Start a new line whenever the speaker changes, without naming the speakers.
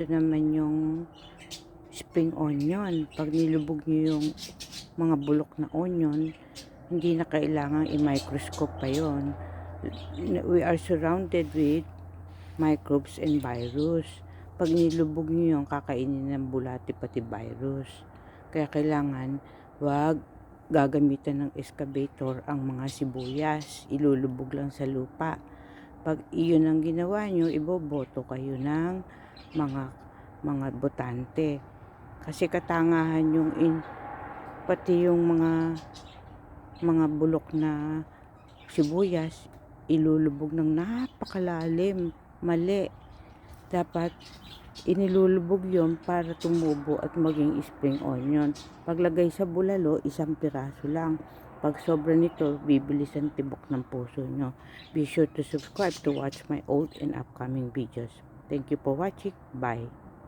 Ito naman yung spring onion. Pag nilubog nyo yung mga bulok na onion, hindi na kailangan i-microscope pa yon. We are surrounded with microbes and virus. Pag nilubog nyo yung kakainin ng bulati pati virus. Kaya kailangan wag gagamitan ng excavator ang mga sibuyas. Ilulubog lang sa lupa. Pag iyon ang ginawa nyo, iboboto kayo ng mga mga botante. Kasi katangahan yung in, pati yung mga mga bulok na sibuyas, ilulubog ng napakalalim. Mali. Dapat inilulubog yon para tumubo at maging spring onion. Paglagay sa bulalo, isang piraso lang. Pag sobra nito, bibilis ang tibok ng puso nyo. Be sure to subscribe to watch my old and upcoming videos. Thank you for watching. Bye.